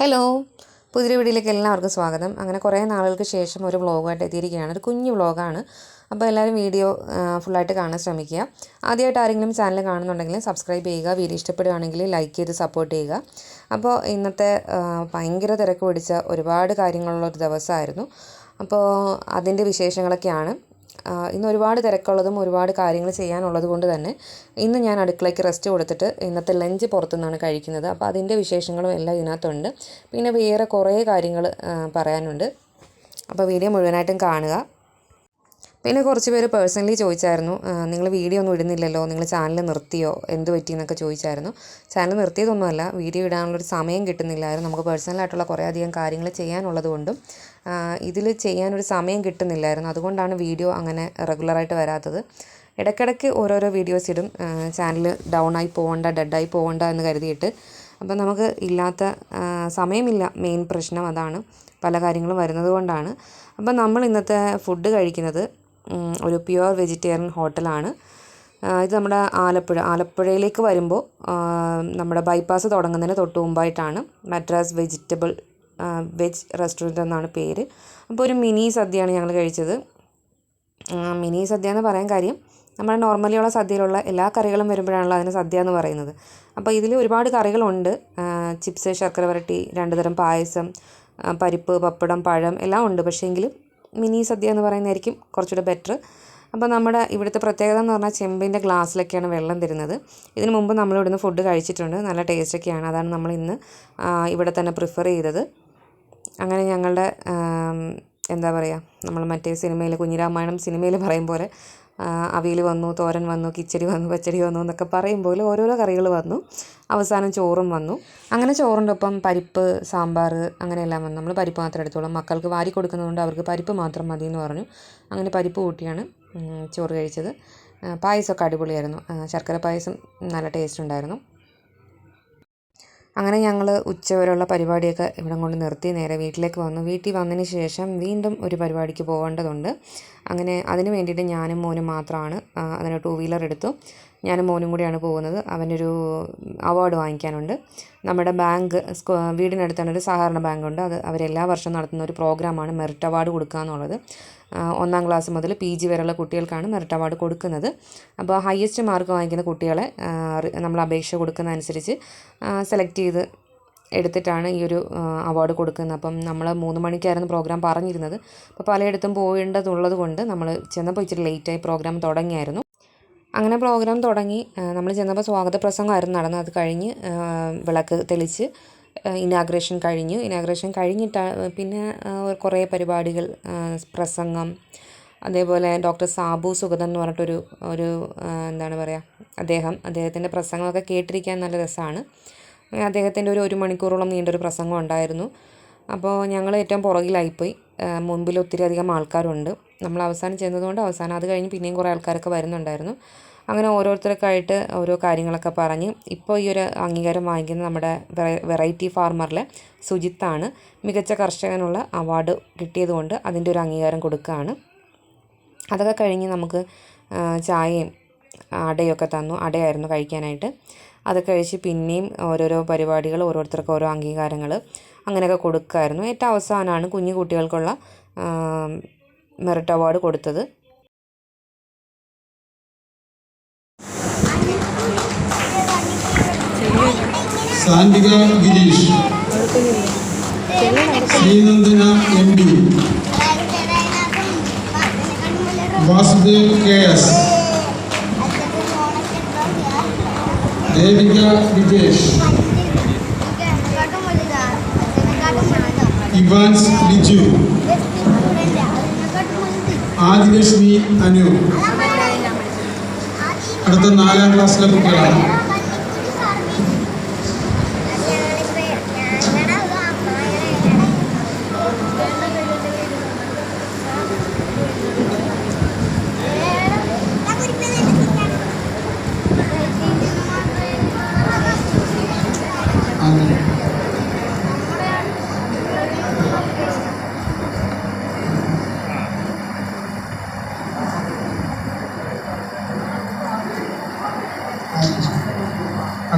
Hello. പുതിയ വീഡിയോയിലേക്ക് എല്ലാവർക്കും സ്വാഗതം. അങ്ങനെ കുറേ നാളുകൾക്ക് ശേഷം ഒരു വ്ളോഗായിട്ട് എത്തിയിരിക്കുകയാണ്. ഒരു കുഞ്ഞു വ്ളോഗാണ്. അപ്പോൾ എല്ലാവരും വീഡിയോ ഫുള്ളായിട്ട് കാണാൻ ശ്രമിക്കുക. ആദ്യമായിട്ട് ആരെങ്കിലും ചാനൽ കാണുന്നുണ്ടെങ്കിൽ സബ്സ്ക്രൈബ് ചെയ്യുക. വീഡിയോ ഇഷ്ടപ്പെടുകയാണെങ്കിൽ ലൈക്ക് ചെയ്ത് സപ്പോർട്ട് ചെയ്യുക. അപ്പോൾ ഇന്നത്തെ ഭയങ്കര തിരക്ക് പിടിച്ച ഒരുപാട് കാര്യങ്ങളുള്ള ഒരു ദിവസമായിരുന്നു. അപ്പോൾ അതിന്റെ വിശേഷങ്ങളൊക്കെയാണ്. ഇന്ന് ഒരുപാട് തിരക്കുള്ളതും ഒരുപാട് കാര്യങ്ങൾ ചെയ്യാനുള്ളത് കൊണ്ട് തന്നെ ഇന്ന് ഞാൻ അടുക്കളയ്ക്ക് റെസ്റ്റ് കൊടുത്തിട്ട് ഇന്നത്തെ ലഞ്ച് പുറത്തുനിന്നാണ് കഴിക്കുന്നത്. അപ്പോൾ അതിന്റെ വിശേഷങ്ങളും എല്ലാം ഇതിനകത്തുണ്ട്. പിന്നെ വേറെ കുറേ കാര്യങ്ങൾ പറയാനുണ്ട്. അപ്പോൾ വീഡിയോ മുഴുവനായിട്ടും കാണുക. പിന്നെ കുറച്ച് പേര് പേഴ്സണലി ചോദിച്ചായിരുന്നു നിങ്ങൾ വീഡിയോ ഒന്നും ഇടുന്നില്ലല്ലോ നിങ്ങൾ ചാനൽ നിർത്തിയോ എന്ത് പറ്റി? എന്നൊക്കെ ചോദിച്ചായിരുന്നു. ചാനൽ നിർത്തിയതൊന്നുമല്ല വീഡിയോ ഇടാനുള്ളൊരു സമയം കിട്ടുന്നില്ലായിരുന്നു. നമുക്ക് പേഴ്സണലായിട്ടുള്ള കുറേ അധികം കാര്യങ്ങൾ ചെയ്യാനുള്ളത് കൊണ്ടും ഇതിൽ ചെയ്യാനൊരു സമയം കിട്ടുന്നില്ലായിരുന്നു. അതുകൊണ്ടാണ് വീഡിയോ അങ്ങനെ റെഗുലറായിട്ട് വരാത്തത്. ഇടയ്ക്കിടയ്ക്ക് ഓരോരോ വീഡിയോസ് ഇടും. ചാനൽ ഡൗൺ ആയി പോകണ്ട ഡെഡായി പോകണ്ട എന്ന് കരുതിയിട്ട്. അപ്പം നമുക്ക് ഇല്ലാത്ത സമയമില്ല. മെയിൻ പ്രശ്നം അതാണ്. പല കാര്യങ്ങളും വരുന്നത് കൊണ്ടാണ്. അപ്പം നമ്മൾ ഇന്നത്തെ ഫുഡ് കഴിക്കുന്നത് ഒരു പ്യുവർ വെജിറ്റേറിയൻ ഹോട്ടലാണ്. ഇത് നമ്മുടെ ആലപ്പുഴ ആലപ്പുഴയിലേക്ക് വരുമ്പോൾ നമ്മുടെ ബൈപ്പാസ് തുടങ്ങുന്നതിന് തൊട്ട് മുമ്പായിട്ടാണ് മദ്രാസ് വെജിറ്റബിൾ വെജ് റെസ്റ്റോറന്റ് എന്നാണ് പേര്. അപ്പോൾ ഒരു മിനി സദ്യയാണ് ഞങ്ങൾ കഴിച്ചത്. മിനി സദ്യ എന്ന് പറയാൻ കാര്യം നമ്മുടെ നോർമലിയുള്ള സദ്യയിലുള്ള എല്ലാ കറികളും വരുമ്പോഴാണല്ലോ അതിന് സദ്യ എന്ന് പറയുന്നത്. അപ്പോൾ ഇതിൽ ഒരുപാട് കറികളുണ്ട്. ചിപ്സ് ശർക്കര വരട്ടി രണ്ട് തരം പായസം പരിപ്പ് പപ്പടം പഴം എല്ലാം ഉണ്ട്. പക്ഷേ എങ്കിലും മിനി സദ്യ എന്ന് പറയുന്നതായിരിക്കും കുറച്ചുകൂടെ ബെറ്റർ അപ്പോൾ നമ്മുടെ ഇവിടുത്തെ പ്രത്യേകത എന്ന് പറഞ്ഞാൽ ചെമ്പിന്റെ ഗ്ലാസ്സിലൊക്കെയാണ് വെള്ളം തരുന്നത്. ഇതിനു മുമ്പ് നമ്മൾ ഇവിടുന്ന് ഫുഡ് കഴിച്ചിട്ടുണ്ട്. നല്ല ടേസ്റ്റൊക്കെയാണ് അതാണ് നമ്മൾ ഇന്ന് ഇവിടെ തന്നെ പ്രിഫർ ചെയ്തത്. അങ്ങനെ ഞങ്ങളുടെ എന്താ പറയുക നമ്മൾ മറ്റേ സിനിമയിൽ കുഞ്ഞിരാമായണം സിനിമയിൽ പറയും പോലെ അവിയൽ വന്നു തോരൻ വന്നു കിച്ചടി വന്നു പച്ചടി വന്നു എന്നൊക്കെ പറയുമ്പോൾ ഓരോരോ കറികൾ വന്നു. അവസാനം ചോറും വന്നു. അങ്ങനെ ചോറിന്റെ ഒപ്പം പരിപ്പ് സാമ്പാർ അങ്ങനെയെല്ലാം വന്നു. നമ്മൾ പരിപ്പ് മാത്രം എടുത്തോളാം. മക്കൾക്ക് വാരി കൊടുക്കുന്നതുകൊണ്ട് അവർക്ക് പരിപ്പ് മാത്രം മതി എന്ന് പറഞ്ഞു. അങ്ങനെ പരിപ്പ് കൂട്ടിയാണ് ചോറ് കഴിച്ചത്. പായസമൊക്കെ അടിപൊളിയായിരുന്നു. ശർക്കര പായസം നല്ല ടേസ്റ്റ് ഉണ്ടായിരുന്നു. അങ്ങനെ ഞങ്ങൾ ഉച്ചവരെയുള്ള പരിപാടിയൊക്കെ ഇവിടെ കൊണ്ട് നിർത്തി നേരെ വീട്ടിലേക്ക് വന്നു. വീട്ടിൽ വന്നതിന് ശേഷം വീണ്ടും ഒരു പരിപാടിക്ക് പോകേണ്ടതുണ്ട്. അങ്ങനെ അതിന് വേണ്ടിയിട്ട് ഞാനും മോനും മാത്രമാണ് അങ്ങനെ ടൂ വീലർ എടുത്തു. ഞാനും മോനും കൂടിയാണ് പോകുന്നത്. അവനൊരു അവാർഡ് വാങ്ങിക്കാനുണ്ട്. നമ്മുടെ ബാങ്ക് വീടിനടുത്താണ് ഒരു സഹകരണ ബാങ്കുണ്ട്. അത് അവരെല്ലാ വർഷവും നടത്തുന്ന ഒരു പ്രോഗ്രാമാണ് മെറിറ്റ് അവാർഡ് കൊടുക്കുക എന്നുള്ളത്. ഒന്നാം ക്ലാസ് മുതൽ പി ജി വരെയുള്ള കുട്ടികൾക്കാണ് മെറിറ്റ് അവാർഡ് കൊടുക്കുന്നത്. അപ്പോൾ ഹയസ്റ്റ് മാർക്ക് വാങ്ങിക്കുന്ന കുട്ടികളെ നമ്മൾ അപേക്ഷ കൊടുക്കുന്നതനുസരിച്ച് സെലക്ട് ചെയ്ത് എടുത്തിട്ടാണ് ഈ ഒരു അവാർഡ് കൊടുക്കുന്നത്. അപ്പം നമ്മൾ മൂന്ന് മണിക്കായിരുന്നു പ്രോഗ്രാം പറഞ്ഞിരുന്നത്. അപ്പോൾ പലയിടത്തും പോകേണ്ടതുള്ളത് കൊണ്ട് നമ്മൾ ചെന്നപ്പോൾ ഇച്ചിരി ലേറ്റായി പ്രോഗ്രാം തുടങ്ങിയായിരുന്നു. അങ്ങനെ പ്രോഗ്രാം തുടങ്ങി നമ്മൾ ചെന്നപ്പോൾ സ്വാഗത പ്രസംഗമായിരുന്നു നടന്നത്. അത് കഴിഞ്ഞ് വിളക്ക് തെളിച്ച് ഇനാഗ്രേഷൻ കഴിഞ്ഞു. ഇനാഗ്രേഷൻ കഴിഞ്ഞിട്ട് പിന്നെ കുറേ പരിപാടികൾ പ്രസംഗം അതേപോലെ ഡോക്ടർ സാബു സുഗതൻ എന്ന് പറഞ്ഞിട്ടൊരു ഒരു എന്താണ് പറയുക അദ്ദേഹം അദ്ദേഹത്തിന്റെ പ്രസംഗമൊക്കെ കേട്ടിരിക്കാൻ നല്ല രസമാണ് അദ്ദേഹത്തിന്റെ ഒരു ഒരു മണിക്കൂറോളം നീണ്ടൊരു പ്രസംഗം ഉണ്ടായിരുന്നു. അപ്പോൾ ഞങ്ങൾ ഏറ്റവും പുറകിലായിപ്പോയി. മുൻപിൽ ഒത്തിരി അധികം ആൾക്കാരുണ്ട്. നമ്മൾ അവസാനം ചെന്നതുകൊണ്ട് അവസാനം അത് കഴിഞ്ഞ് പിന്നെയും കുറേ ആൾക്കാരൊക്കെ വരുന്നുണ്ടായിരുന്നു. അങ്ങനെ ഓരോരുത്തർക്കായിട്ട് ഓരോ കാര്യങ്ങളൊക്കെ പറഞ്ഞ് ഇപ്പോൾ ഈ ഒരു അംഗീകാരം വാങ്ങിക്കുന്ന നമ്മുടെ വെറൈറ്റി ഫാർമറിലെ സുജിത്താണ് മികച്ച കർഷകനുള്ള അവാർഡ് കിട്ടിയതുകൊണ്ട് അതിന്റെ ഒരു അംഗീകാരം കൊടുക്കുകയാണ്. അതൊക്കെ കഴിഞ്ഞ് നമുക്ക് ചായയും അടയൊക്കെ തന്നു. അടയായിരുന്നു കഴിക്കാനായിട്ട്. അത് കഴിച്ച് പിന്നെയും ഓരോരോ പരിപാടികൾ ഓരോരുത്തർക്ക് ഓരോ അംഗീകാരങ്ങൾ അങ്ങനെയൊക്കെ കൊടുക്കുമായിരുന്നു ഏറ്റവും അവസാനമാണ് കുഞ്ഞു കുട്ടികൾക്കുള്ള മെറിറ്റ് അവാർഡ് കൊടുത്തത്. Sreenandana M P Vasudev K S. Devika Vijesh. Evans Liju. Adilakshmi Anu. അടുത്ത നാലാം ക്ലാസ്സിലെ കുട്ടികളാണ്.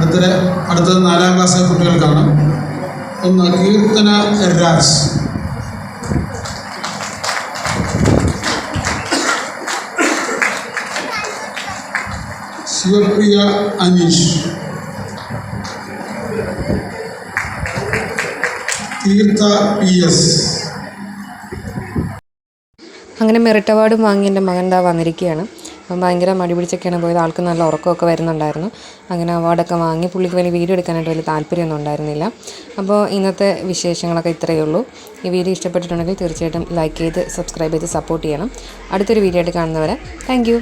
അടുത്തത് അടുത്തത് നാലാം ക്ലാസ് കുട്ടികൾക്കാണ്. ഒന്ന് Keerthana Raj. Sivapriya Aneesh. Theertha P S. അങ്ങനെ മെറിറ്റ് അവാർഡും വാങ്ങി എന്റെ മകൻ വന്നിരിക്കുകയാണ്. ഭയങ്കര മടി പിടിച്ചൊക്കെയാണ് പോയത്. ആൾക്ക് നല്ല ഉറക്കമൊക്കെ വരുന്നുണ്ടായിരുന്നു. അങ്ങനെ അവാർഡൊക്കെ വാങ്ങി പുള്ളിക്ക് വലിയ വീഡിയോ എടുക്കാനായിട്ട് വലിയ താല്പര്യമൊന്നും ഉണ്ടായിരുന്നില്ല. അപ്പോൾ ഇന്നത്തെ വിശേഷങ്ങളൊക്കെ ഇത്രയേ ഉള്ളൂ. ഈ വീഡിയോ ഇഷ്ടപ്പെട്ടിട്ടുണ്ടെങ്കിൽ തീർച്ചയായിട്ടും ലൈക്ക് ചെയ്ത് സബ്സ്ക്രൈബ് ചെയ്ത് സപ്പോർട്ട് ചെയ്യണം. അടുത്തൊരു വീഡിയോ ആയിട്ട് കാണുന്നവരെ താങ്ക്